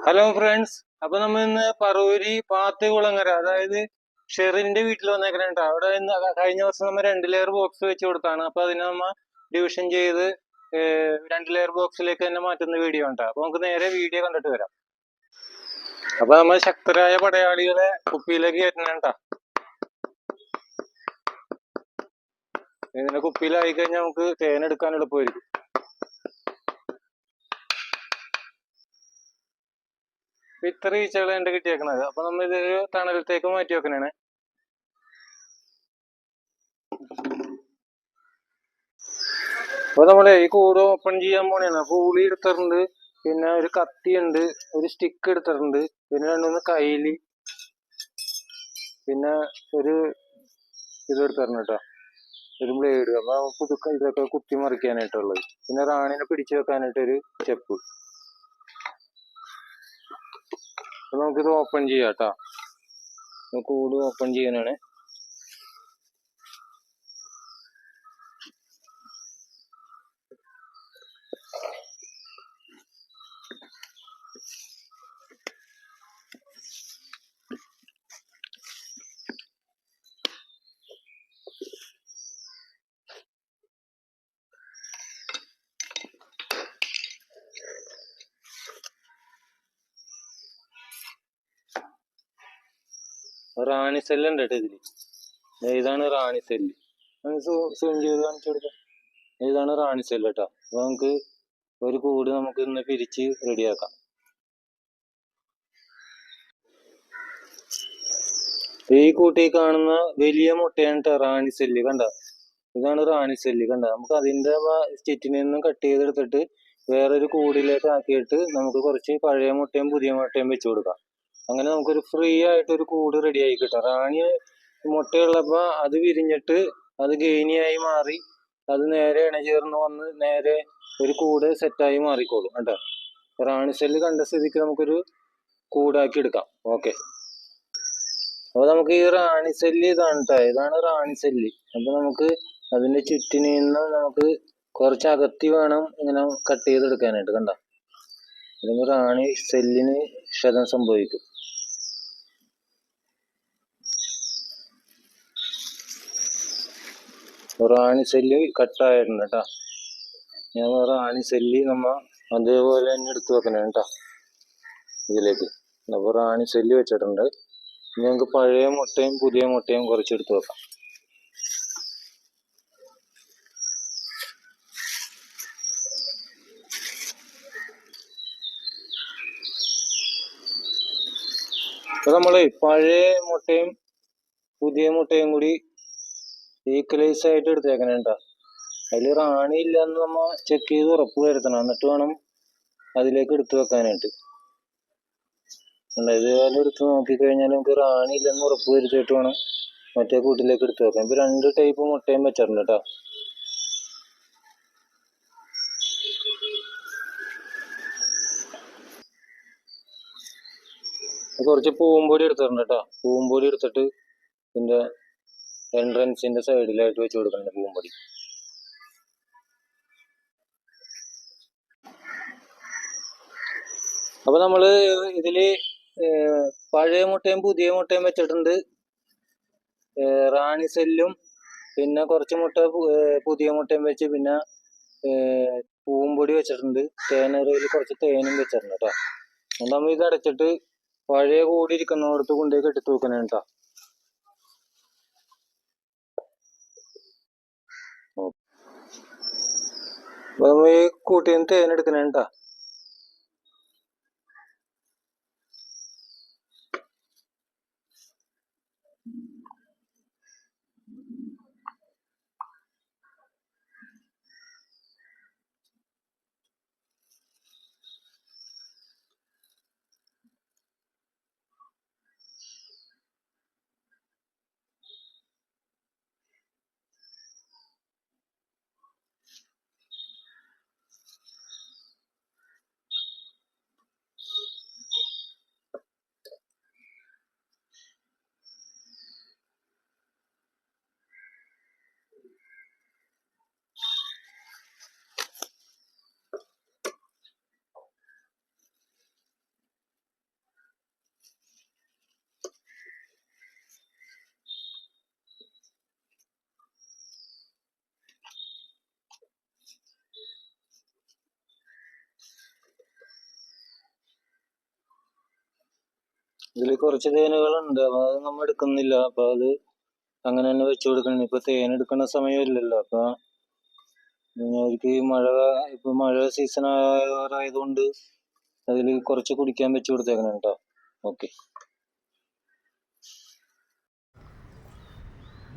Hello friends അപ്പൊ നമ്മ ഇന്ന് പറവൂരി പാത്തികുളങ്ങര അതായത് ഷെറിന്റെ വീട്ടിൽ വന്നേക്കണേട്ടോ അവിടെ ഇന്ന് കഴിഞ്ഞ ദിവസം നമ്മ രണ്ട് ലെയർ ബോക്സ് വെച്ച് കൊടുത്താണ്. അപ്പൊ അതിനെ നമ്മ ഡിവിഷൻ ചെയ്ത് രണ്ട് ലെയർ ബോക്സിലേക്ക് തന്നെ മാറ്റുന്ന വീഡിയോ ഉണ്ട് അപ്പൊ നമുക്ക് നേരെ വീഡിയോ കണ്ടിട്ട് വരാം. അപ്പൊ നമ്മൾ ശക്തരായ പടയാളികളെ കുപ്പിയിലേക്ക് കയറ്റണേട്ടാ ഇതിനെ കുപ്പിയിലായി കഴിഞ്ഞാൽ നമുക്ക് തേനെടുക്കാൻ എളുപ്പമായിരിക്കും. ഇപ്പൊ ഇത്ര ഈച്ചകൾ എന്റെ കിട്ടിയേക്കണത്. അപ്പൊ നമ്മൾ ഇതൊരു തണലത്തേക്ക് മാറ്റി വെക്കണേ അപ്പൊ നമ്മളെ ഈ കൂട് ഓപ്പൺ ചെയ്യാൻ പോണേണ്. അപ്പൊ ഉളി എടുത്തിട്ടുണ്ട്. പിന്നെ ഒരു കത്തി ഉണ്ട് ഒരു സ്റ്റിക്ക് എടുത്തിട്ടുണ്ട്. പിന്നെ രണ്ടുമൂന്ന് കൈലി പിന്നെ ഒരു ഇത് എടുത്തിരുന്നു കേട്ടോ ഒരു ബ്ലേഡ് അപ്പൊ പുതുക്ക ഇതൊക്കെ കുത്തി മറിക്കാനായിട്ടുള്ളത് പിന്നെ റാണിനെ പിടിച്ചു വെക്കാനായിട്ട് ഒരു സ്റ്റെപ്പ് അപ്പൊ നമുക്കിത് ഓപ്പൺ ചെയ്യാം കേട്ടോ കൂട് ഓപ്പൺ ചെയ്യാനാണ് റാണി സെല്ല് ഉണ്ട് കേട്ടോ ഇതിൽ. ഇതാണ് റാണി സെല്ല്. സൂം ചെയ്ത് കാണിച്ചു കൊടുക്കാം. ഇതാണ് റാണി സെല്ല് കേട്ടോ. അപ്പൊ നമുക്ക് ഒരു കൂട് നമുക്ക് ഇന്ന് പിരിച്ച് റെഡിയാക്കാം ഈ കൂട്ടി കാണുന്ന വലിയ മുട്ടയാണ് ട്ടോ റാണി സെല്ല് കണ്ട? ഇതാണ് റാണി സെല്ല് കണ്ട? നമുക്ക് അതിന്റെ സ്റ്റിറ്റിൽ നിന്നും കട്ട് ചെയ്തെടുത്തിട്ട് വേറൊരു കൂടിലേക്ക് ആക്കിയിട്ട് നമുക്ക് കുറച്ച് പഴയ മുട്ടയും പുതിയ മുട്ടയും വെച്ചു കൊടുക്കാം. അങ്ങനെ നമുക്കൊരു ഫ്രീ ആയിട്ട് ഒരു കൂട് റെഡി ആയി കിട്ടും. റാണി മുട്ടയുള്ളപ്പോ അത് വിരിഞ്ഞിട്ട് അത് ഗെയിനിയായി മാറി അത് നേരെ ഇണചേർന്ന് വന്ന് നേരെ ഒരു കൂട് സെറ്റായി മാറിക്കോളും കേട്ടോ. റാണി സെല്ല് കണ്ട സ്ഥിതിക്ക് നമുക്കൊരു കൂടാക്കി എടുക്കാം. ഓക്കെ അപ്പൊ നമുക്ക് ഈ റാണി സെല്ല് ഇതാണ് ട്ടോ. ഇതാണ് റാണി സെല്ല് അപ്പൊ നമുക്ക് അതിന്റെ ചുറ്റിന് നിന്ന് നമുക്ക് കുറച്ച് അകത്തി വേണം ഇങ്ങനെ കട്ട് ചെയ്തെടുക്കാനായിട്ട് കണ്ട? അല്ലെങ്കിൽ റാണി സെല്ലിന് ക്ഷതം സംഭവിക്കും. റാണി സെല്ല് കട്ടായിട്ടുണ്ട് കേട്ടോ. ഞാൻ റാണി സെല്ല് നമ്മ അതേപോലെ തന്നെ എടുത്തു വെക്കണം കേട്ടോ ഇതിലേക്ക്. അപ്പോൾ റാണി സെല്ല് വെച്ചിട്ടുണ്ട്. നമുക്ക് പഴയ മുട്ടയും പുതിയ മുട്ടയും കുറച്ചെടുത്ത് വെക്കാം. അപ്പൊ നമ്മൾ പഴയ മുട്ടയും പുതിയ മുട്ടയും കൂടി ഈക്വലൈസ് ആയിട്ട് എടുത്തേക്കണേണ്ട അതിൽ റാണി ഇല്ലെന്ന് നമ്മ ചെക്ക് ചെയ്ത് ഉറപ്പ് വരുത്തണം. എന്നിട്ട് വേണം അതിലേക്ക് എടുത്തു വെക്കാനായിട്ട്. ഇതുപോലെ എടുത്ത് നോക്കിക്കഴിഞ്ഞാൽ നമുക്ക് റാണി ഇല്ലെന്ന് ഉറപ്പ് വരുത്തിയിട്ട് വേണം മറ്റേ കൂട്ടിലേക്ക് എടുത്തു വെക്കാം ഇപ്പൊ രണ്ട് ടൈപ്പ് മുട്ടയും വെച്ചിട്ടുണ്ട് കേട്ടോ കുറച്ച് പൂമ്പൊടി എടുത്തിട്ടുണ്ട് കേട്ടോ പൂമ്പൊടി എടുത്തിട്ട് ഇതിന്റെ എൻട്രൻസിന്റെ സൈഡിലായിട്ട് വെച്ച് കൊടുക്കണം പൂമ്പൊടി. അപ്പൊ നമ്മൾ ഇതിൽ പഴയ മുട്ടയും പുതിയ മുട്ടയും വെച്ചിട്ടുണ്ട്. റാണി സെല്ലും പിന്നെ കുറച്ച് മുട്ട പുതിയ മുട്ടയും വെച്ച് പിന്നെ പൂമ്പൊടി വെച്ചിട്ടുണ്ട്. തേനറയിൽ കുറച്ച് തേനും വെച്ചിട്ടുണ്ട് കേട്ടോ നമ്മൾ ഇത് അടച്ചിട്ട് പഴയ കൂടി ഇരിക്കുന്നിടത്ത് കൊണ്ടുപോയി കെട്ടി തൂക്കണേ അപ്പൊ നമ്മൾ ഈ കൂട്ടിന് തേനെടുക്കണേട്ടാ ഇതിൽ കുറച്ച് തേനുകളുണ്ട്. അപ്പൊ അത് നമ്മൾ എടുക്കുന്നില്ല. അപ്പൊ അത് അങ്ങനെ തന്നെ വെച്ചു കൊടുക്കണം. ഇപ്പൊ തേൻ എടുക്കുന്ന സമയമില്ലല്ലോ. അപ്പൊ പിന്നെ അവർക്ക് ഈ മഴ ഇപ്പൊ മഴ സീസൺ ആയതുകൊണ്ട് അതിൽ കുറച്ച് കുടിക്കാൻ വെച്ചു കൊടുത്തേക്കണം കേട്ടോ. ഓക്കെ.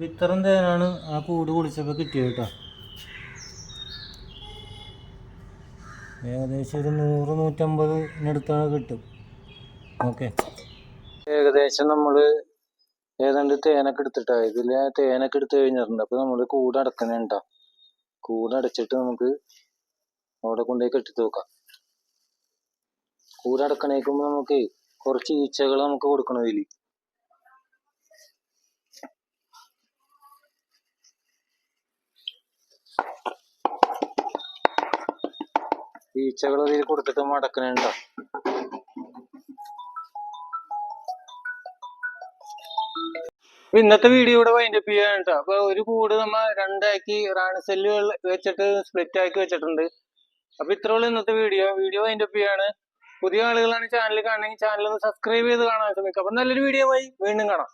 ഇത്തരം തേനാണ് ആ കൂട് കുളിച്ചപ്പോൾ കിട്ടിയത് കേട്ടോ. ഏകദേശം ഒരു നൂറ് നൂറ്റമ്പതിനടുത്താണ് കിട്ടും. ഓക്കെ. ഏകദേശം നമ്മൾ ഏതാണ്ട് തേനൊക്കെ എടുത്തിട്ടാ. ഇതിൽ തേനൊക്കെ എടുത്ത് കഴിഞ്ഞിട്ടുണ്ട്. അപ്പോൾ നമ്മൾ കൂട് അടക്കണേണ്ട കൂട് അടച്ചിട്ട് നമുക്ക് അവിടെ കൊണ്ടുപോയി കെട്ടി തൂക്കാം കൂട് നമുക്ക് കുറച്ച് ഈച്ചകൾ നമുക്ക് കൊടുക്കണം ഇതിൽ ഈച്ചകൾ അതിൽ കൊടുത്തിട്ട് മടക്കണേണ്ട ഇന്നത്തെ വീഡിയോ ഇവിടെ വൈൻഡപ്പ് ചെയ്യാൻ കേട്ടോ അപ്പൊ ഒരു കൂട് നമ്മ രണ്ടാക്കി റാണി സെല്ലുകൾ വെച്ചിട്ട് സ്പ്ലിറ്റ് ആക്കി വെച്ചിട്ടുണ്ട്. അപ്പൊ ഇത്ര ഉള്ളൂ ഇന്നത്തെ വീഡിയോ വീഡിയോ വൈൻഡപ്പ് ചെയ്യാണ്. പുതിയ ആളുകളാണ് ചാനൽ കാണണമെങ്കിൽ ചാനൽ ഒന്ന് സബ്സ്ക്രൈബ് ചെയ്ത് കാണാൻ ശ്രമിക്കുക. അപ്പൊ നല്ലൊരു വീഡിയോ ആയി വീണ്ടും കാണാം.